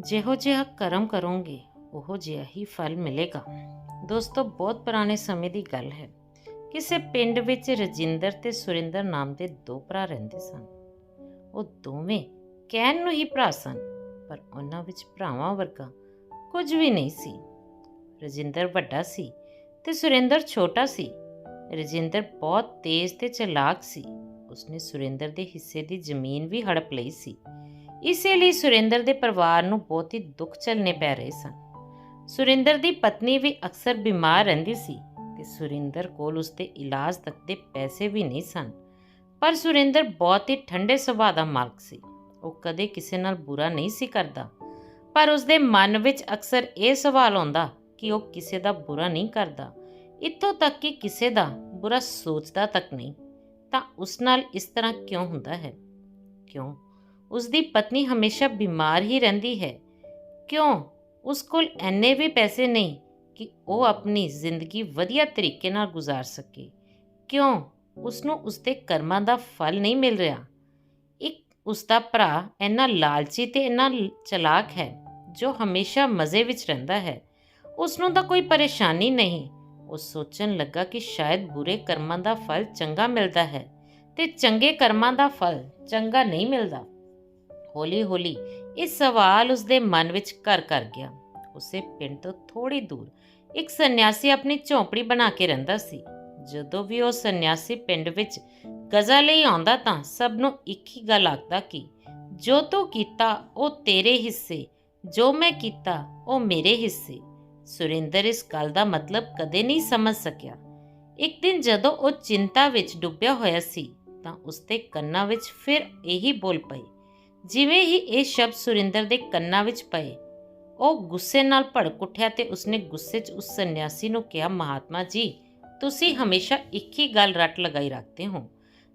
ਜਿਹੋ ਜਿਹਾ ਕਰਮ ਕਰੋਗੇ, ਉਹੋ ਜਿਹਾ ਹੀ ਫਲ ਮਿਲੇਗਾ। ਦੋਸਤੋ, ਬਹੁਤ ਪੁਰਾਣੇ ਸਮੇਂ ਦੀ ਗੱਲ ਹੈ। ਕਿਸੇ ਪਿੰਡ ਵਿੱਚ ਰਜਿੰਦਰ ਤੇ ਸੁਰਿੰਦਰ ਨਾਮ ਦੇ ਦੋ ਭਰਾ ਰਹਿੰਦੇ ਸਨ। ਉਹ ਦੋਵੇਂ ਕਹਿਣ ਨੂੰ ਹੀ ਭਰਾ ਸਨ, ਪਰ ਉਹਨਾਂ ਵਿੱਚ ਭਰਾਵਾਂ ਵਰਗਾ ਕੁਝ ਵੀ ਨਹੀਂ ਸੀ। ਰਜਿੰਦਰ ਵੱਡਾ ਸੀ ਤੇ ਸੁਰਿੰਦਰ ਛੋਟਾ ਸੀ। ਰਜਿੰਦਰ ਬਹੁਤ ਤੇਜ਼ ਤੇ ਚਲਾਕ ਸੀ। ਉਸਨੇ ਸੁਰਿੰਦਰ ਦੇ ਹਿੱਸੇ ਦੀ ਜ਼ਮੀਨ ਵੀ ਹੜਪ ਲਈ ਸੀ। ਇਸੇ ਲਈ ਸੁਰਿੰਦਰ ਦੇ ਪਰਿਵਾਰ ਨੂੰ ਬਹੁਤ ਹੀ ਦੁੱਖ ਝੱਲਣੇ ਪੈ ਰਹੇ ਸਨ। ਸੁਰਿੰਦਰ ਦੀ ਪਤਨੀ ਵੀ ਅਕਸਰ ਬਿਮਾਰ ਰਹਿੰਦੀ ਸੀ ਤੇ ਸੁਰਿੰਦਰ ਕੋਲ ਉਸਦੇ ਇਲਾਜ ਤੱਕ ਦੇ ਪੈਸੇ ਵੀ ਨਹੀਂ ਸਨ। ਪਰ ਸੁਰਿੰਦਰ ਬਹੁਤ ਹੀ ਠੰਡੇ ਸੁਭਾਅ ਦਾ ਮਾਲਕ ਸੀ। ਉਹ ਕਦੇ ਕਿਸੇ ਨਾਲ ਬੁਰਾ ਨਹੀਂ ਸੀ ਕਰਦਾ। ਪਰ ਉਸਦੇ ਮਨ ਵਿੱਚ ਅਕਸਰ ਇਹ ਸਵਾਲ ਆਉਂਦਾ ਕਿ ਉਹ ਕਿਸੇ ਦਾ ਬੁਰਾ ਨਹੀਂ ਕਰਦਾ। ਇੱਥੋਂ ਤੱਕ ਕਿ ਕਿਸੇ ਦਾ ਬੁਰਾ ਸੋਚਦਾ ਤੱਕ ਨਹੀਂ। ਤਾਂ ਉਸ ਨਾਲ ਇਸ ਤਰ੍ਹਾਂ ਕਿਉਂ ਹੁੰਦਾ ਹੈ? ਕਿਉਂ? ਉਸ ਦੀ ਪਤਨੀ ਹਮੇਸ਼ਾ ਬਿਮਾਰ ਹੀ ਰਹਿੰਦੀ ਹੈ। ਕਿਉਂ? ਉਸ ਕੋਲ ਐਨੇ ਵੀ ਪੈਸੇ ਨਹੀਂ ਕਿ ਉਹ ਆਪਣੀ ਜ਼ਿੰਦਗੀ ਵਧੀਆ ਤਰੀਕੇ ਨਾਲ ਗੁਜ਼ਾਰ ਸਕੇ। ਕਿਉਂ? ਉਸ ਨੂੰ ਉਸਦੇ ਕਰਮਾਂ ਦਾ ਫਲ ਨਹੀਂ ਮਿਲ ਰਿਹਾ। ਇੱਕ ਉਸ ਦਾ ਭਰਾ ਇੰਨਾ ਲਾਲਚੀ ਤੇ ਇੰਨਾ ਚਲਾਕ ਹੈ, ਜੋ ਹਮੇਸ਼ਾ ਮਜ਼ੇ ਵਿੱਚ ਰਹਿੰਦਾ ਹੈ। ਉਸ ਨੂੰ ਤਾਂ ਕੋਈ ਪਰੇਸ਼ਾਨੀ ਨਹੀਂ। ਉਹ ਸੋਚਣ ਲੱਗਾ ਕਿ ਸ਼ਾਇਦ ਬੁਰੇ ਕਰਮਾਂ ਦਾ ਫਲ ਚੰਗਾ ਮਿਲਦਾ ਹੈ ਤੇ ਚੰਗੇ ਕਰਮਾਂ ਦਾ ਫਲ ਚੰਗਾ ਨਹੀਂ ਮਿਲਦਾ। ਹੌਲੀ-ਹੌਲੀ ਇਹ ਸਵਾਲ ਉਸਦੇ ਮਨ ਵਿੱਚ ਘਰ ਕਰ ਗਿਆ। ਉਸੇ ਪਿੰਡ ਤੋਂ ਥੋੜੀ ਦੂਰ ਇੱਕ ਸੰਨਿਆਸੀ ਆਪਣੀ ਝੌਂਪੜੀ ਬਣਾ ਕੇ ਰਹਿੰਦਾ ਸੀ। ਜਦੋਂ ਵੀ ਉਹ ਸੰਨਿਆਸੀ ਪਿੰਡ ਵਿੱਚ ਗਜ਼ਾ ਲਈ ਆਉਂਦਾ ਤਾਂ ਸਭ ਨੂੰ ਇੱਕ ਹੀ ਗੱਲ ਆਖਦਾ ਕਿ, ਜੋ ਤੂੰ ਕੀਤਾ, ਉਹ ਤੇਰੇ ਹਿੱਸੇ, ਜੋ ਮੈਂ ਕੀਤਾ, ਉਹ ਮੇਰੇ ਹਿੱਸੇ। ਸੁਰਿੰਦਰ ਇਸ ਗੱਲ ਦਾ ਮਤਲਬ ਕਦੇ ਨਹੀਂ ਸਮਝ ਸਕਿਆ। ਇੱਕ ਦਿਨ ਜਦੋਂ ਉਹ ਚਿੰਤਾ ਵਿੱਚ ਡੁੱਬਿਆ ਹੋਇਆ ਸੀ ਤਾਂ ਉਸਦੇ ਕੰਨਾਂ ਵਿੱਚ ਫਿਰ ਇਹੀ ਬੋਲ ਪਈ ਜਿਵੇਂ ਹੀ ਇਹ ਸ਼ਬਦ ਸੁਰਿੰਦਰ ਦੇ ਕੰਨਾਂ ਵਿੱਚ ਪਏ, ਉਹ ਗੁੱਸੇ ਨਾਲ ਭੜਕ ਉੱਠਿਆ ਤੇ ਉਸਨੇ ਗੁੱਸੇ 'ਚ ਉਸ ਸੰਨਿਆਸੀ ਨੂੰ ਕਿਹਾ, ਮਹਾਤਮਾ ਜੀ, ਤੁਸੀਂ ਹਮੇਸ਼ਾ ਇੱਕ ਹੀ ਗੱਲ ਰੱਟ ਲਗਾਈ ਰੱਖਦੇ ਹੋ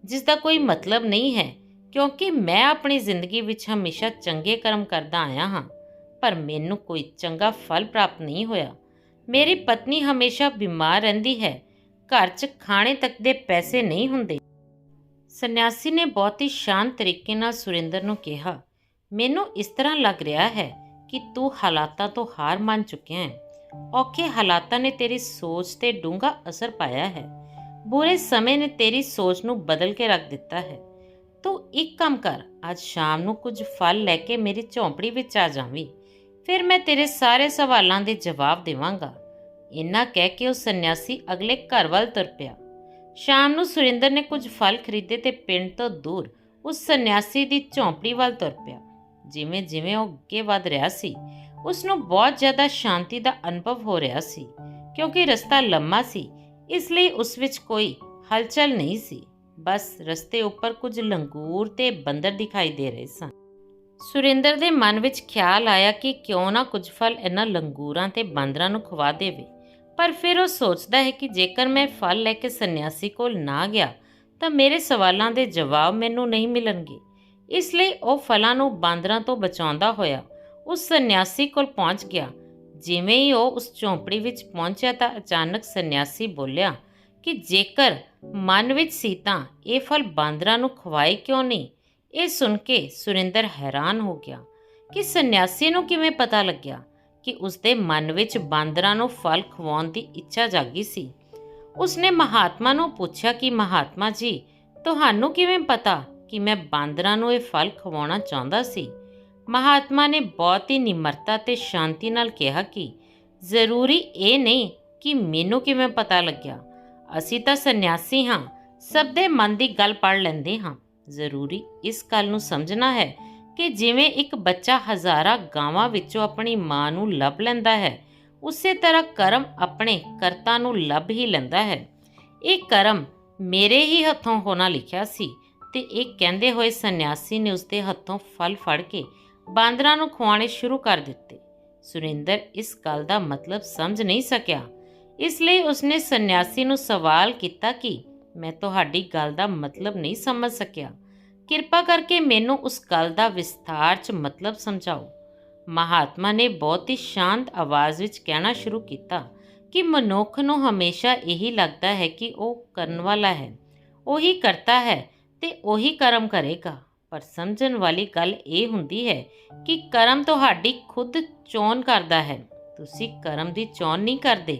ਜਿਸ ਦਾ ਕੋਈ ਮਤਲਬ ਨਹੀਂ ਹੈ, ਕਿਉਂਕਿ ਮੈਂ ਆਪਣੀ ਜ਼ਿੰਦਗੀ ਵਿੱਚ ਹਮੇਸ਼ਾ ਚੰਗੇ ਕਰਮ ਕਰਦਾ ਆਇਆ ਹਾਂ, ਪਰ ਮੈਨੂੰ ਕੋਈ ਚੰਗਾ ਫਲ ਪ੍ਰਾਪਤ ਨਹੀਂ ਹੋਇਆ। ਮੇਰੀ ਪਤਨੀ ਹਮੇਸ਼ਾ ਬਿਮਾਰ ਰਹਿੰਦੀ ਹੈ, ਘਰ 'ਚ ਖਾਣੇ ਤੱਕ ਦੇ ਪੈਸੇ ਨਹੀਂ ਹੁੰਦੇ। ਸੰਨਿਆਸੀ ਨੇ ਬਹੁਤ ਹੀ ਸ਼ਾਂਤ ਤਰੀਕੇ ਨਾਲ ਸੁਰਿੰਦਰ ਨੂੰ ਕਿਹਾ, ਮੈਨੂੰ ਇਸ ਤਰ੍ਹਾਂ ਲੱਗ ਰਿਹਾ ਹੈ ਕਿ ਤੂੰ ਹਾਲਾਤਾਂ ਤੋਂ ਹਾਰ ਮੰਨ ਚੁੱਕਿਆ ਹੈ। ਔਖੇ ਹਾਲਾਤਾਂ ਨੇ ਤੇਰੀ ਸੋਚ ਤੇ ਡੂੰਘਾ ਅਸਰ ਪਾਇਆ ਹੈ। ਬੁਰੇ ਸਮੇਂ ਨੇ ਤੇਰੀ ਸੋਚ ਨੂੰ ਬਦਲ ਕੇ ਰੱਖ ਦਿੱਤਾ ਹੈ। ਤੂੰ ਇੱਕ ਕੰਮ ਕਰ, ਅੱਜ ਸ਼ਾਮ ਨੂੰ ਕੁਝ ਫਲ ਲੈ ਕੇ ਮੇਰੀ ਝੌਂਪੜੀ ਵਿੱਚ ਆ ਜਾਵੀਂ। ਫਿਰ ਮੈਂ ਤੇਰੇ ਸਾਰੇ ਸਵਾਲਾਂ ਦੇ ਜਵਾਬ ਦੇਵਾਂਗਾ। ਇੰਨਾ ਕਹਿ ਕੇ ਉਹ ਸੰਨਿਆਸੀ ਅਗਲੇ ਘਰ ਵੱਲ ਤੁਰ ਪਿਆ। ਸ਼ਾਮ ਨੂੰ ਸੁਰਿੰਦਰ ਨੇ ਕੁਝ ਫਲ ਖਰੀਦੇ ਤੇ ਪਿੰਡ ਤੋਂ ਦੂਰ ਉਸ ਸੰਨਿਆਸੀ ਦੀ ਝੌਂਪੜੀ ਵੱਲ ਤੁਰ ਪਿਆ। ਜਿਵੇਂ ਜਿਵੇਂ ਉਹ ਅੱਗੇ ਵਧ ਰਿਹਾ ਸੀ, ਉਸ ਨੂੰ ਬਹੁਤ ਜ਼ਿਆਦਾ ਸ਼ਾਂਤੀ ਦਾ ਅਨੁਭਵ ਹੋ ਰਿਹਾ ਸੀ, ਕਿਉਂਕਿ ਰਸਤਾ ਲੰਮਾ ਸੀ, ਇਸ ਲਈ ਉਸ ਵਿੱਚ ਕੋਈ ਹਲਚਲ ਨਹੀਂ ਸੀ। ਬਸ ਰਸਤੇ ਉੱਪਰ ਕੁਝ ਲੰਗੂਰ ਤੇ ਬੰਦਰ ਦਿਖਾਈ ਦੇ ਰਹੇ ਸਨ। ਸੁਰਿੰਦਰ ਦੇ ਮਨ ਵਿੱਚ ਖਿਆਲ ਆਇਆ ਕਿ ਕਿਉਂ ਨਾ ਕੁਝ ਫਲ ਇਹਨਾਂ ਲੰਗੂਰਾਂ ਤੇ ਬਾਂਦਰਾਂ ਨੂੰ ਖਵਾ ਦੇਵੇ। ਪਰ ਫਿਰ ਉਹ ਸੋਚਦਾ ਹੈ ਕਿ ਜੇਕਰ ਮੈਂ ਫਲ ਲੈ ਕੇ ਸੰਨਿਆਸੀ ਕੋਲ ਨਾ ਗਿਆ, ਤਾਂ ਮੇਰੇ ਸਵਾਲਾਂ ਦੇ ਜਵਾਬ ਮੈਨੂੰ ਨਹੀਂ ਮਿਲਣਗੇ। ਇਸ ਲਈ ਉਹ ਫਲਾਂ ਨੂੰ ਬਾਂਦਰਾਂ ਤੋਂ ਬਚਾਉਂਦਾ ਹੋਇਆ ਉਸ ਸੰਨਿਆਸੀ ਕੋਲ ਪਹੁੰਚ ਗਿਆ। ਜਿਵੇਂ ਹੀ ਉਹ ਉਸ ਝੌਂਪੜੀ ਵਿੱਚ ਪਹੁੰਚਿਆ ਤਾਂ ਅਚਾਨਕ ਸੰਨਿਆਸੀ ਬੋਲਿਆ ਕਿ ਜੇਕਰ ਮਨ ਵਿੱਚ ਸੀ ਤਾਂ ਇਹ ਫਲ ਬਾਂਦਰਾਂ ਨੂੰ ਖਵਾਏ ਕਿਉਂ ਨਹੀਂ? ਇਹ ਸੁਣ ਕੇ ਸੁਰਿੰਦਰ ਹੈਰਾਨ ਹੋ ਗਿਆ ਕਿ ਸੰਨਿਆਸੀ ਨੂੰ ਕਿਵੇਂ ਪਤਾ ਲੱਗਿਆ? ਕਿ ਉਸਦੇ ਮਨ ਵਿੱਚ ਬਾਂਦਰਾਂ ਨੂੰ ਫਲ ਖਵਾਉਣ ਦੀ ਇੱਛਾ ਜਾਗੀ ਸੀ। ਉਸਨੇ ਮਹਾਤਮਾ ਨੂੰ ਪੁੱਛਿਆ ਕਿ, ਮਹਾਤਮਾ ਜੀ, ਤੁਹਾਨੂੰ ਕਿਵੇਂ ਪਤਾ ਕਿ ਮੈਂ ਬਾਂਦਰਾਂ ਨੂੰ ਇਹ ਫਲ ਖਵਾਉਣਾ ਚਾਹੁੰਦਾ ਸੀ? ਮਹਾਤਮਾ ਨੇ ਬਹੁਤ ਹੀ ਨਿਮਰਤਾ ਤੇ ਸ਼ਾਂਤੀ ਨਾਲ ਕਿਹਾ ਕਿ, ਜ਼ਰੂਰੀ ਇਹ ਨਹੀਂ ਕਿ ਮੈਨੂੰ ਕਿਵੇਂ ਪਤਾ ਲੱਗਿਆ। ਅਸੀਂ ਤਾਂ ਸੰਨਿਆਸੀ ਹਾਂ, ਸਭ ਦੇ ਮਨ ਦੀ ਗੱਲ ਪੜ ਲੈਂਦੇ ਹਾਂ। ਜ਼ਰੂਰੀ ਇਸ ਗੱਲ ਨੂੰ ਸਮਝਣਾ ਹੈ ਕਿ ਜਿਵੇਂ ਇੱਕ ਬੱਚਾ ਹਜ਼ਾਰਾਂ ਗਾਵਾਂ ਵਿੱਚੋਂ ਆਪਣੀ ਮਾਂ ਨੂੰ ਲੱਭ ਲੈਂਦਾ ਹੈ, ਉਸੇ ਤਰ੍ਹਾਂ ਕਰਮ ਆਪਣੇ ਕਰਤਾ ਨੂੰ ਲੱਭ ਹੀ ਲੈਂਦਾ ਹੈ। ਇਹ ਕਰਮ ਮੇਰੇ ਹੀ ਹੱਥੋਂ ਹੋਣਾ ਲਿਖਿਆ ਸੀ ਤੇ ਇਹ ਕਹਿੰਦੇ ਹੋਏ ਸੰਨਿਆਸੀ ਨੇ ਉਸਦੇ ਹੱਥੋਂ ਫਲ ਫੜ ਕੇ ਬਾਂਦਰਾਂ ਨੂੰ ਖਵਾਉਣੇ ਸ਼ੁਰੂ ਕਰ ਦਿੱਤੇ। ਸੁਰਿੰਦਰ ਇਸ ਗੱਲ ਦਾ ਮਤਲਬ ਸਮਝ ਨਹੀਂ ਸਕਿਆ। ਇਸ ਲਈ ਉਸਨੇ ਸੰਨਿਆਸੀ ਨੂੰ ਸਵਾਲ ਕੀਤਾ ਕਿ ਮੈਂ ਤੁਹਾਡੀ ਗੱਲ ਦਾ ਮਤਲਬ ਨਹੀਂ ਸਮਝ ਸਕਿਆ। ਕਿਰਪਾ ਕਰਕੇ ਮੈਨੂੰ ਉਸ ਗੱਲ ਦਾ ਵਿਸਥਾਰ 'ਚ ਮਤਲਬ ਸਮਝਾਓ। ਮਹਾਤਮਾ ਨੇ ਬਹੁਤ ਹੀ ਸ਼ਾਂਤ ਆਵਾਜ਼ ਵਿੱਚ ਕਹਿਣਾ ਸ਼ੁਰੂ ਕੀਤਾ ਕਿ ਮਨੁੱਖ ਨੂੰ ਹਮੇਸ਼ਾ ਇਹੀ ਲੱਗਦਾ ਹੈ ਕਿ ਉਹ ਕਰਨ ਵਾਲਾ ਹੈ। ਉਹੀ ਕਰਤਾ ਹੈ ਤੇ ਉਹੀ ਕਰਮ ਕਰੇਗਾ। ਪਰ ਸਮਝਣ ਵਾਲੀ ਗੱਲ ਇਹ ਹੁੰਦੀ ਹੈ ਕਿ ਕਰਮ ਤੁਹਾਡੀ ਖੁਦ ਚੋਣ ਕਰਦਾ ਹੈ। ਤੁਸੀਂ ਕਰਮ ਦੀ ਚੋਣ ਨਹੀਂ ਕਰਦੇ।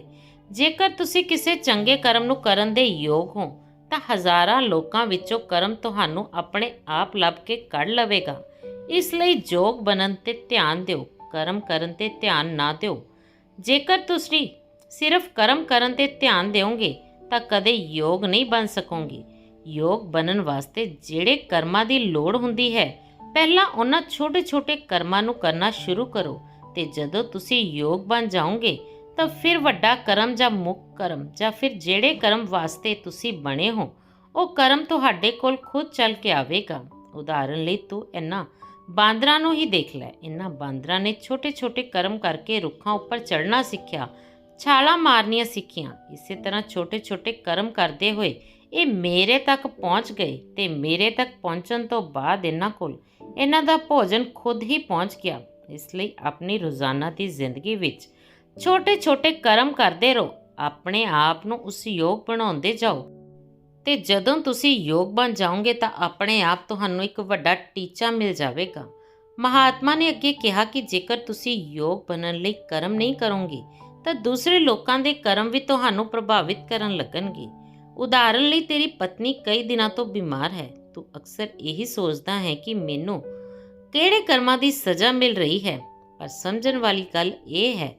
ਜੇਕਰ ਤੁਸੀਂ ਕਿਸੇ ਚੰਗੇ ਕਰਮ ਨੂੰ ਕਰਨ ਦੇ ਯੋਗ ਹੋ ਤਾਂ ਹਜ਼ਾਰਾਂ ਲੋਕਾਂ ਵਿੱਚੋਂ ਕਰਮ ਤੁਹਾਨੂੰ ਆਪਣੇ ਆਪ ਲੱਭ ਕੇ ਕੱਢ ਲਵੇਗਾ। ਇਸ ਲਈ ਯੋਗ ਬਣਨ ਤੇ ਧਿਆਨ ਦਿਓ, ਕਰਮ ਕਰਨ ਤੇ ਧਿਆਨ ਨਾ ਦਿਓ। ਜੇਕਰ ਤੁਸੀਂ ਸਿਰਫ ਕਰਮ ਕਰਨ ਤੇ ਧਿਆਨ ਦਿਓਗੇ, ਤਾਂ ਕਦੇ ਯੋਗ ਨਹੀਂ ਬਣ ਸਕੋਗੇ। ਯੋਗ ਬਣਨ ਵਾਸਤੇ ਜਿਹੜੇ ਕਰਮਾਂ ਦੀ ਲੋੜ ਹੁੰਦੀ ਹੈ, ਪਹਿਲਾਂ ਉਹਨਾਂ ਛੋਟੇ-ਛੋਟੇ ਕਰਮਾਂ ਨੂੰ ਕਰਨਾ ਸ਼ੁਰੂ ਕਰੋ ਤੇ ਜਦੋਂ ਤੁਸੀਂ ਯੋਗ ਬਣ ਜਾਓਗੇ ਤਾਂ ਫਿਰ ਵੱਡਾ ਕਰਮ ਜਾਂ ਮੁੱਖ ਕਰਮ ਜਾਂ ਫਿਰ ਜਿਹੜੇ ਕਰਮ ਵਾਸਤੇ ਤੁਸੀਂ ਬਣੇ ਹੋ, ਉਹ ਕਰਮ ਤੁਹਾਡੇ ਕੋਲ ਖੁਦ ਚੱਲ ਕੇ ਆਵੇਗਾ। ਉਦਾਹਰਨ ਲਈ ਤੂੰ ਇਹਨਾਂ ਬਾਂਦਰਾਂ ਨੂੰ ਹੀ ਦੇਖ ਲੈ। ਇਹਨਾਂ ਬਾਂਦਰਾਂ ਨੇ ਛੋਟੇ-ਛੋਟੇ ਕਰਮ ਕਰਕੇ ਰੁੱਖਾਂ ਉੱਪਰ ਚੜ੍ਹਨਾ ਸਿੱਖਿਆ, ਛਾਲਾਂ ਮਾਰਨੀਆਂ ਸਿੱਖੀਆਂ। ਇਸੇ ਤਰ੍ਹਾਂ ਛੋਟੇ-ਛੋਟੇ ਕਰਮ ਕਰਦੇ ਹੋਏ ਇਹ ਮੇਰੇ ਤੱਕ ਪਹੁੰਚ ਗਏ ਤੇ ਮੇਰੇ ਤੱਕ ਪਹੁੰਚਣ ਤੋਂ ਬਾਅਦ ਇਹਨਾਂ ਕੋਲ ਇਹਨਾਂ ਦਾ ਭੋਜਨ ਖੁਦ ਹੀ ਪਹੁੰਚ ਗਿਆ। ਇਸ ਲਈ ਆਪਣੀ ਰੋਜ਼ਾਨਾ ਦੀ ਜ਼ਿੰਦਗੀ ਵਿੱਚ ਛੋਟੇ-ਛੋਟੇ ਕਰਮ ਕਰਦੇ ਰਹੋ। ਆਪਣੇ ਆਪ ਨੂੰ ਉਸ ਯੋਗ ਬਣਾਉਂਦੇ ਜਾਓ। ਤੇ ਜਦੋਂ ਤੁਸੀਂ ਯੋਗ ਬਣ ਜਾਓਗੇ ਤਾਂ ਆਪਣੇ ਆਪ ਤੁਹਾਨੂੰ ਇੱਕ ਵੱਡਾ ਟੀਚਾ ਮਿਲ ਜਾਵੇਗਾ। ਮਹਾਤਮਾ ਨੇ ਅੱਗੇ ਕਿਹਾ ਕਿ ਜੇਕਰ ਤੁਸੀਂ ਯੋਗ ਬਣਨ ਲਈ ਕਰਮ ਨਹੀਂ ਕਰੋਗੇ, ਤਾਂ ਦੂਸਰੇ ਲੋਕਾਂ ਦੇ ਕਰਮ ਵੀ ਤੁਹਾਨੂੰ ਪ੍ਰਭਾਵਿਤ ਕਰਨ ਲੱਗਣਗੇ। ਉਦਾਹਰਨ ਲਈ, ਤੇਰੀ ਪਤਨੀ ਕਈ ਦਿਨਾਂ ਤੋਂ ਬਿਮਾਰ ਹੈ। ਤੂੰ ਅਕਸਰ ਇਹੀ ਸੋਚਦਾ ਹੈ ਕਿ ਮੈਨੂੰ ਕਿਹੜੇ ਕਰਮਾਂ ਦੀ ਸਜ਼ਾ ਮਿਲ ਰਹੀ ਹੈ। ਪਰ ਸਮਝਣ ਵਾਲੀ ਗੱਲ ਇਹ ਹੈ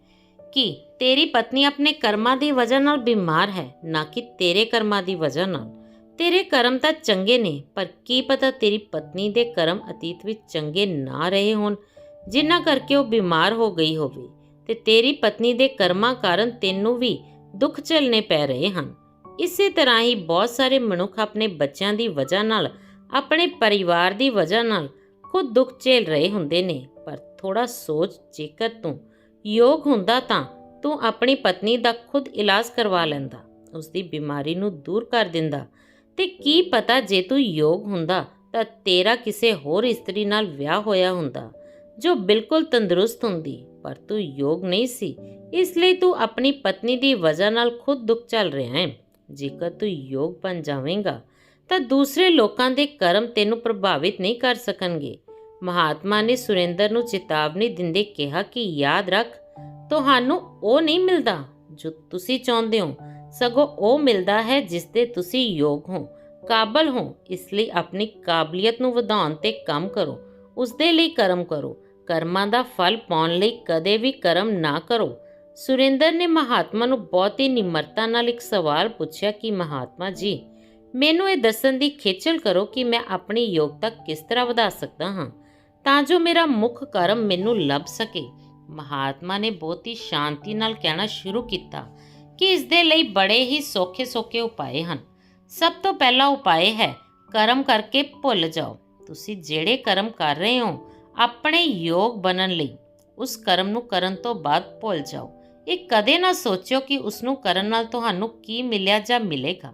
ਕਿ ਤੇਰੀ ਪਤਨੀ ਆਪਣੇ ਕਰਮਾਂ ਦੀ ਵਜ੍ਹਾ ਨਾਲ ਬਿਮਾਰ ਹੈ, ਨਾ ਕਿ ਤੇਰੇ ਕਰਮਾਂ ਦੀ ਵਜ੍ਹਾ ਨਾਲ। ਤੇਰੇ ਕਰਮ ਤਾਂ ਚੰਗੇ ਨੇ, ਪਰ ਕੀ ਪਤਾ ਤੇਰੀ ਪਤਨੀ ਦੇ ਕਰਮ ਅਤੀਤ ਵਿੱਚ ਚੰਗੇ ਨਾ ਰਹੇ ਹੋਣ, ਜਿਨ੍ਹਾਂ ਕਰਕੇ ਉਹ ਬਿਮਾਰ ਹੋ ਗਈ ਹੋਵੇ। ਤੇ ਤੇਰੀ ਪਤਨੀ ਦੇ ਕਰਮਾਂ ਕਾਰਨ ਤੈਨੂੰ ਵੀ ਦੁੱਖ ਝੱਲਣੇ ਪੈ ਰਹੇ ਹਨ। ਇਸੇ ਤਰ੍ਹਾਂ ਹੀ ਬਹੁਤ ਸਾਰੇ ਮਨੁੱਖ ਆਪਣੇ ਬੱਚਿਆਂ ਦੀ ਵਜ੍ਹਾ ਨਾਲ, ਆਪਣੇ ਪਰਿਵਾਰ ਦੀ ਵਜ੍ਹਾ ਨਾਲ ਖੁਦ ਦੁੱਖ ਝੇਲ ਰਹੇ ਹੁੰਦੇ ਨੇ। ਪਰ ਥੋੜਾ ਸੋਚ ਜੇਕਰ ਤੂੰ ਯੋਗ ਹੁੰਦਾ ਤਾਂ ਤੂੰ ਆਪਣੀ ਪਤਨੀ ਦਾ ਖੁਦ ਇਲਾਜ ਕਰਵਾ ਲੈਂਦਾ ਉਸ ਦੀ ਬਿਮਾਰੀ ਨੂੰ ਦੂਰ ਕਰ ਦਿੰਦਾ। ਤੇ ਕੀ ਪਤਾ ਜੇ ਤੂੰ ਯੋਗ ਹੁੰਦਾ ਤਾਂ ਤੇਰਾ ਕਿਸੇ ਹੋਰ ਇਸਤਰੀ ਨਾਲ ਵਿਆਹ ਹੋਇਆ ਹੁੰਦਾ, ਜੋ ਬਿਲਕੁਲ ਤੰਦਰੁਸਤ ਹੁੰਦੀ, ਪਰ ਤੂੰ ਯੋਗ ਨਹੀਂ ਸੀ, ਇਸ ਲਈ ਤੂੰ ਆਪਣੀ ਪਤਨੀ ਦੀ ਵਜ੍ਹਾ ਨਾਲ ਖੁਦ ਦੁੱਖ ਚੱਲ ਰਿਹਾ ਹੈ। ਜੇਕਰ ਤੂੰ ਯੋਗ ਬਣ ਜਾਵੇਂਗਾ, ਤਾਂ ਦੂਸਰੇ ਲੋਕਾਂ ਦੇ ਕਰਮ ਤੈਨੂੰ ਪ੍ਰਭਾਵਿਤ ਨਹੀਂ ਕਰ ਸਕਣਗੇ। ਮਹਾਤਮਾ ਨੇ ਸੁਰਿੰਦਰ ਨੂੰ ਚੇਤਾਵਨੀ ਦਿੰਦੇ ਕਿਹਾ ਕਿ ਯਾਦ ਰੱਖ, ਤੁਹਾਨੂੰ ਉਹ ਨਹੀਂ ਮਿਲਦਾ ਜੋ ਤੁਸੀਂ ਚਾਹੁੰਦੇ ਹੋ। ਸਗੋਂ ਉਹ ਮਿਲਦਾ ਹੈ ਜਿਸ 'ਤੇ ਤੁਸੀਂ ਯੋਗ ਹੋ, ਕਾਬਲ ਹੋ। ਇਸ ਲਈ ਆਪਣੀ ਕਾਬਲੀਅਤ ਨੂੰ ਵਧਾਉਣ ਤੇ ਕੰਮ ਕਰੋ। ਉਸ ਦੇ ਲਈ ਕਰਮ ਕਰੋ। ਕਰਮਾਂ ਦਾ ਫਲ ਪਾਉਣ ਲਈ ਕਦੇ ਵੀ ਕਰਮ ਨਾ ਕਰੋ। ਸੁਰਿੰਦਰ ਨੇ ਮਹਾਤਮਾ ਨੂੰ ਬਹੁਤ ਹੀ ਨਿਮਰਤਾ ਨਾਲ ਇੱਕ ਸਵਾਲ ਪੁੱਛਿਆ ਕਿ, ਮਹਾਤਮਾ ਜੀ, ਮੈਨੂੰ ਇਹ ਦੱਸਣ ਦੀ ਖੇਚਲ ਕਰੋ ਕਿ ਮੈਂ ਆਪਣੀ ਯੋਗਤਾ ਕਿਸ ਤਰ੍ਹਾਂ ਵਧਾ ਸਕਦਾ ਹਾਂ? ਤਾਂ ਜੋ ਮੇਰਾ ਮੁੱਖ ਕਰਮ ਮੈਨੂੰ ਲੱਭ ਸਕੇ। ਮਹਾਤਮਾ ਨੇ ਬਹੁਤ ਹੀ ਸ਼ਾਂਤੀ ਨਾਲ ਕਹਿਣਾ ਸ਼ੁਰੂ ਕੀਤਾ ਕਿ ਇਸ ਦੇ ਲਈ ਬੜੇ ਹੀ ਸੌਖੇ-ਸੌਖੇ ਉਪਾਏ ਹਨ। ਸਭ ਤੋਂ ਪਹਿਲਾ ਉਪਾਏ ਹੈ, ਕਰਮ ਕਰਕੇ ਭੁੱਲ ਜਾਓ। ਤੁਸੀਂ ਜਿਹੜੇ ਕਰਮ ਕਰ ਰਹੇ ਹੋ, ਆਪਣੇ ਯੋਗ ਬਣਨ ਲਈ, ਉਸ ਕਰਮ ਨੂੰ ਕਰਨ ਤੋਂ ਬਾਅਦ ਭੁੱਲ ਜਾਓ। ਇਹ ਕਦੇ ਨਾ ਸੋਚਿਓ ਕਿ ਉਸ ਨੂੰ ਕਰਨ ਨਾਲ ਤੁਹਾਨੂੰ ਕੀ ਮਿਲਿਆ ਜਾਂ ਮਿਲੇਗਾ।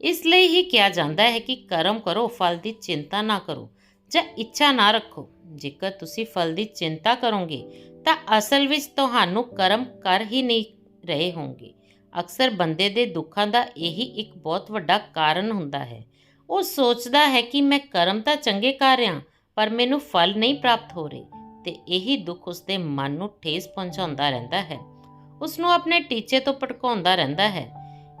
ਇਸ ਲਈ ਹੀ ਕਿਹਾ ਜਾਂਦਾ ਹੈ ਕਿ ਕਰਮ ਕਰੋ, ਫਲ ਦੀ ਚਿੰਤਾ ਨਾ ਕਰੋ, ਜਾਂ ਇੱਛਾ ਨਾ ਰੱਖੋ। ਜੇਕਰ ਤੁਸੀਂ ਫਲ ਦੀ ਚਿੰਤਾ ਕਰੋਗੇ, ਤਾਂ ਅਸਲ ਵਿੱਚ ਤੁਹਾਨੂੰ ਕਰਮ ਕਰ ਹੀ ਨਹੀਂ ਰਹੇ ਹੋਗੇ ਅਕਸਰ ਬੰਦੇ ਦੇ ਦੁੱਖਾਂ ਦਾ ਇਹੀ ਇੱਕ ਬਹੁਤ ਵੱਡਾ ਕਾਰਨ ਹੁੰਦਾ ਹੈ। ਉਹ ਸੋਚਦਾ ਹੈ ਕਿ ਮੈਂ ਕਰਮ ਤਾਂ ਚੰਗੇ ਕਰ ਰਿਹਾ, ਪਰ ਮੈਨੂੰ ਫਲ ਨਹੀਂ ਪ੍ਰਾਪਤ ਹੋ ਰਹੇ, ਤੇ ਇਹੀ ਦੁੱਖ ਉਸਦੇ ਮਨ ਨੂੰ ਠੇਸ ਪਹੁੰਚਾਉਂਦਾ ਰਹਿੰਦਾ ਹੈ। ਉਸ ਨੂੰ ਆਪਣੇ ਟੀਚੇ ਤੋਂ ਭਟਕਾਉਂਦਾ ਰਹਿੰਦਾ ਹੈ।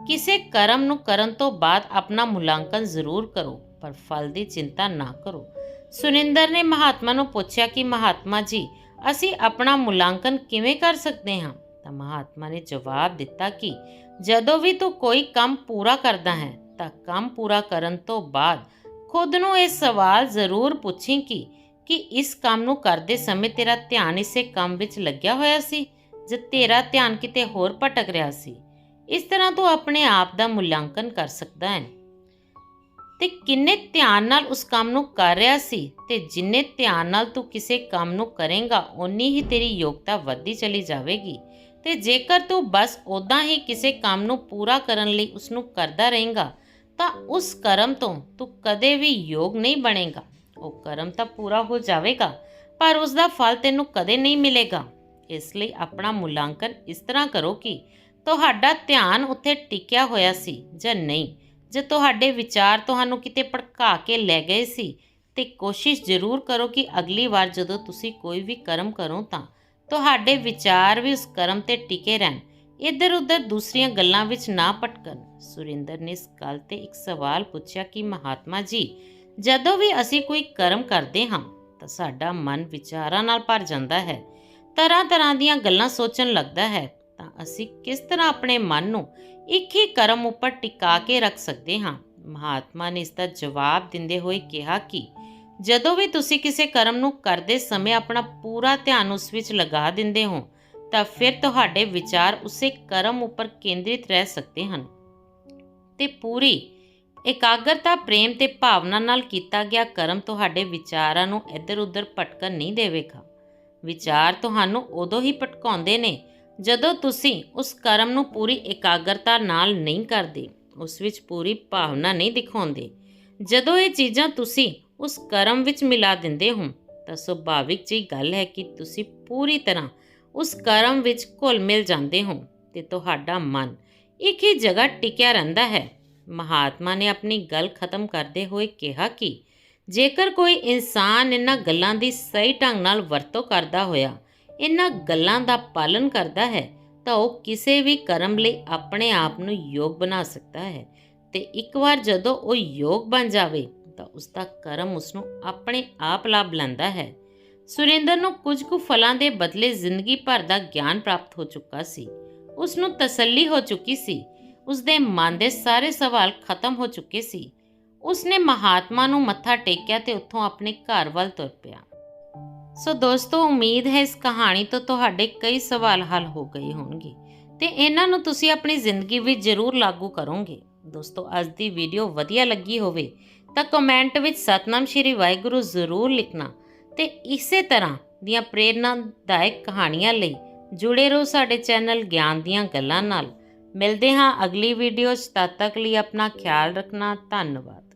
ਕਿਸੇ ਕਰਮ ਨੂੰ ਕਰਨ ਤੋਂ ਬਾਅਦ ਆਪਣਾ ਮੁਲਾਂਕਣ ਜ਼ਰੂਰ ਕਰੋ, ਪਰ ਫਲ ਦੀ ਚਿੰਤਾ ਨਾ ਕਰੋ। ਸੁਨਿੰਦਰ ਨੇ ਮਹਾਤਮਾ ਨੂੰ ਪੁੱਛਿਆ ਕਿ, ਮਹਾਤਮਾ ਜੀ, ਅਸੀਂ ਆਪਣਾ ਮੁਲਾਂਕਣ ਕਿਵੇਂ ਕਰ ਸਕਦੇ ਹਾਂ? ਤਾਂ ਮਹਾਤਮਾ ਨੇ ਜਵਾਬ ਦਿੱਤਾ ਕਿ, ਜਦੋਂ ਵੀ ਤੂੰ ਕੋਈ ਕੰਮ ਪੂਰਾ ਕਰਦਾ ਹੈ, ਤਾਂ ਕੰਮ ਪੂਰਾ ਕਰਨ ਤੋਂ ਬਾਅਦ ਖੁਦ ਨੂੰ ਇਹ ਸਵਾਲ ਜ਼ਰੂਰ ਪੁੱਛੀ ਕਿ ਕਿ ਇਸ ਕੰਮ ਨੂੰ ਕਰਦੇ ਸਮੇਂ ਤੇਰਾ ਧਿਆਨ ਇਸੇ ਕੰਮ ਵਿੱਚ ਲੱਗਿਆ ਹੋਇਆ ਸੀ, ਜਾਂ ਤੇਰਾ ਧਿਆਨ ਕਿਤੇ ਹੋਰ ਭਟਕ ਰਿਹਾ ਸੀ? ਇਸ ਤਰ੍ਹਾਂ ਤੂੰ ਆਪਣੇ ਆਪ ਦਾ ਮੁਲਾਂਕਣ ਕਰ ਸਕਦਾ ਹੈ। ਤੇ ਕਿੰਨੇ ਧਿਆਨ ਨਾਲ ਉਸ ਕੰਮ ਨੂੰ ਕਰ ਰਿਹਾ ਸੀ ਤੇ ਜਿੰਨੇ ਧਿਆਨ ਨਾਲ ਤੂੰ ਕਿਸੇ ਕੰਮ ਨੂੰ ਕਰੇਂਗਾ, ਓਨੀ ਹੀ ਤੇਰੀ ਯੋਗਤਾ ਵੱਧਦੀ ਚਲੀ ਜਾਵੇਗੀ। ਤੇ ਜੇਕਰ ਤੂੰ ਬਸ ਉਦਾਂ ਹੀ ਕਿਸੇ ਕੰਮ ਨੂੰ ਪੂਰਾ ਕਰਨ ਲਈ ਉਸ ਨੂੰ ਕਰਦਾ ਰਹੇਗਾ, ਤਾਂ ਉਸ ਕਰਮ ਤੋਂ ਤੂੰ ਕਦੇ ਵੀ ਯੋਗ ਨਹੀਂ ਬਣੇਗਾ। ਉਹ ਕਰਮ ਤਾਂ ਪੂਰਾ ਹੋ ਜਾਵੇਗਾ, ਪਰ ਉਸ ਦਾ ਫਲ ਤੈਨੂੰ ਕਦੇ ਨਹੀਂ ਮਿਲੇਗਾ। ਇਸ ਲਈ ਆਪਣਾ ਮੁਲਾਂਕਣ ਇਸ ਤਰ੍ਹਾਂ ਕਰੋ ਕਿ ਤੁਹਾਡਾ ਧਿਆਨ ਉੱਥੇ ਟਿਕਿਆ ਹੋਇਆ ਸੀ ਜਾਂ ਨਹੀਂ। ਜੇ ਤੁਹਾਡੇ ਵਿਚਾਰ ਤੁਹਾਨੂੰ ਕਿਤੇ ਭੜਕਾ ਕੇ ਲੈ ਗਏ ਸੀ, ਤੇ ਕੋਸ਼ਿਸ਼ ਜ਼ਰੂਰ ਕਰੋ ਕਿ ਅਗਲੀ ਵਾਰ ਜਦੋਂ ਤੁਸੀਂ ਕੋਈ ਵੀ ਕਰਮ ਕਰੋ ਤਾਂ ਤੁਹਾਡੇ ਵਿਚਾਰ ਵੀ ਉਸ ਕਰਮ ਤੇ ਟਿਕੇ ਰਹਿਣ। ਇੱਧਰ ਉੱਧਰ ਦੂਸਰੀਆਂ ਗੱਲਾਂ ਵਿੱਚ ਨਾ ਭਟਕਣ। ਸੁਰਿੰਦਰ ਨੇ ਇਸ ਗੱਲ ਤੇ ਇੱਕ ਸਵਾਲ ਪੁੱਛਿਆ ਕਿ, ਮਹਾਤਮਾ ਜੀ, ਜਦੋਂ ਵੀ ਅਸੀਂ ਕੋਈ ਕਰਮ ਕਰਦੇ ਹਾਂ, ਤਾਂ ਸਾਡਾ ਮਨ ਵਿਚਾਰਾਂ ਨਾਲ ਭਰ ਜਾਂਦਾ ਹੈ। ਤਰ੍ਹਾਂ ਤਰ੍ਹਾਂ ਦੀਆਂ ਗੱਲਾਂ ਸੋਚਣ ਲੱਗਦਾ ਹੈ। ਤਾਂ ਅਸੀਂ ਕਿਸ ਤਰ੍ਹਾਂ ਆਪਣੇ ਮਨ ਨੂੰ ਇੱਕ ਹੀ ਕਰਮ ਉੱਪਰ ਟਿਕਾ ਕੇ ਰੱਖ ਸਕਦੇ ਹਾਂ। ਮਹਾਤਮਾ ਨੇ ਇਸ ਦਾ ਜਵਾਬ ਦਿੰਦੇ ਹੋਏ ਕਿਹਾ ਕਿ ਜਦੋਂ ਵੀ ਤੁਸੀਂ ਕਿਸੇ ਕਰਮ ਨੂੰ ਕਰਦੇ ਸਮੇਂ ਆਪਣਾ ਪੂਰਾ ਧਿਆਨ ਉਸ ਵਿੱਚ ਲਗਾ ਦਿੰਦੇ ਹੋ, ਤਾਂ ਫਿਰ ਤੁਹਾਡੇ ਵਿਚਾਰ ਉਸੇ ਕਰਮ ਉੱਪਰ ਕੇਂਦਰਿਤ ਰਹਿ ਸਕਦੇ ਹਨ। ਤੇ ਪੂਰੀ ਇਕਾਗਰਤਾ, ਪ੍ਰੇਮ ਤੇ ਭਾਵਨਾ ਨਾਲ ਕੀਤਾ ਗਿਆ ਕਰਮ ਤੁਹਾਡੇ ਵਿਚਾਰਾਂ ਨੂੰ ਇੱਧਰ-ਉੱਧਰ ਭਟਕਣ ਨਹੀਂ ਦੇਵੇਗਾ। ਵਿਚਾਰ ਤੁਹਾਨੂੰ ਉਦੋਂ ਹੀ ਭਟਕਾਉਂਦੇ ਨੇ ਜਦੋਂ ਤੁਸੀਂ ਉਸ ਕਰਮ ਨੂੰ ਪੂਰੀ ਇਕਾਗਰਤਾ ਨਾਲ ਨਹੀਂ ਕਰਦੇ, ਉਸ ਵਿੱਚ ਪੂਰੀ ਭਾਵਨਾ ਨਹੀਂ ਦਿਖਾਉਂਦੇ। ਜਦੋਂ ਇਹ ਚੀਜ਼ਾਂ ਤੁਸੀਂ ਉਸ ਕਰਮ ਵਿੱਚ ਮਿਲਾ ਦਿੰਦੇ ਹੋ, ਤਾਂ ਸੁਭਾਵਿਕ ਜਿਹੀ ਗੱਲ ਹੈ ਕਿ ਤੁਸੀਂ ਪੂਰੀ ਤਰ੍ਹਾਂ ਉਸ ਕਰਮ ਵਿੱਚ ਘੁਲ ਮਿਲ ਜਾਂਦੇ ਹੋ ਤੇ ਤੁਹਾਡਾ ਮਨ ਇੱਕ ਹੀ ਜਗ੍ਹਾ ਟਿਕਿਆ ਰਹਿੰਦਾ ਹੈ। ਮਹਾਤਮਾ ਨੇ ਆਪਣੀ ਗੱਲ ਖਤਮ ਕਰਦੇ ਹੋਏ ਕਿਹਾ ਕਿ ਜੇਕਰ ਕੋਈ ਇਨਸਾਨ ਇਹਨਾਂ ਗੱਲਾਂ ਦੀ ਸਹੀ ਢੰਗ ਨਾਲ ਵਰਤੋਂ ਕਰਦਾ ਹੋਇਆ ਇਹਨਾਂ ਗੱਲਾਂ ਦਾ ਪਾਲਨ ਕਰਦਾ ਹੈ, ਤਾਂ ਉਹ ਕਿਸੇ ਵੀ ਕਰਮ ਲਈ ਆਪਣੇ ਆਪ ਨੂੰ ਯੋਗ ਬਣਾ ਸਕਦਾ ਹੈ। ਤੇ ਇੱਕ ਵਾਰ ਜਦੋਂ ਉਹ ਯੋਗ ਬਣ ਜਾਵੇ, ਤਾਂ ਉਸ ਦਾ ਕਰਮ ਉਸ ਨੂੰ ਆਪਣੇ ਆਪ ਲਾਭ ਲੈਂਦਾ ਹੈ। ਸੁਰਿੰਦਰ ਨੂੰ ਕੁਝ ਕੁ ਫਲਾਂ ਦੇ ਬਦਲੇ ਜ਼ਿੰਦਗੀ ਭਰ ਦਾ ਗਿਆਨ ਪ੍ਰਾਪਤ ਹੋ ਚੁੱਕਾ ਸੀ। ਉਸ ਨੂੰ ਤਸੱਲੀ ਹੋ ਚੁੱਕੀ ਸੀ। ਉਸ ਦੇ ਮਨ ਦੇ ਸਾਰੇ ਸਵਾਲ ਖਤਮ ਹੋ ਚੁੱਕੇ ਸੀ। ਉਸ ਨੇ ਮਹਾਤਮਾ ਨੂੰ ਮੱਥਾ ਟੇਕਿਆ ਤੇ ਉੱਥੋਂ ਆਪਣੇ ਘਰ ਵੱਲ ਤੁਰ ਪਿਆ। ਸੋ ਦੋਸਤੋ, ਉਮੀਦ ਹੈ ਇਸ ਕਹਾਣੀ ਤੋਂ ਤੁਹਾਡੇ ਕਈ ਸਵਾਲ ਹੱਲ ਹੋ ਗਏ ਹੋਣਗੇ। ਤੇ ਇਹਨਾਂ ਨੂੰ ਤੁਸੀਂ ਆਪਣੀ ਜ਼ਿੰਦਗੀ ਵਿੱਚ ਜ਼ਰੂਰ ਲਾਗੂ ਕਰੋਗੇ। ਦੋਸਤੋ, ਅੱਜ ਦੀ ਵੀਡੀਓ ਵਧੀਆ ਲੱਗੀ ਹੋਵੇ ਤਾਂ ਕਮੈਂਟ ਵਿੱਚ ਸਤਨਾਮ ਸ਼੍ਰੀ ਵਾਹਿਗੁਰੂ ਜ਼ਰੂਰ ਲਿਖਣਾ ਤੇ ਇਸੇ ਤਰ੍ਹਾਂ ਦੀਆਂ ਪ੍ਰੇਰਨਾਦਾਇਕ ਕਹਾਣੀਆਂ ਲਈ ਜੁੜੇ ਰਹੋ ਸਾਡੇ ਚੈਨਲ ਗਿਆਨ ਦੀਆਂ ਗੱਲਾਂ ਨਾਲ। ਮਿਲਦੇ ਹਾਂ ਅਗਲੀ ਵੀਡੀਓ 'ਚ। ਤਦ ਤੱਕ ਲਈ ਆਪਣਾ ਖਿਆਲ ਰੱਖਣਾ। ਧੰਨਵਾਦ।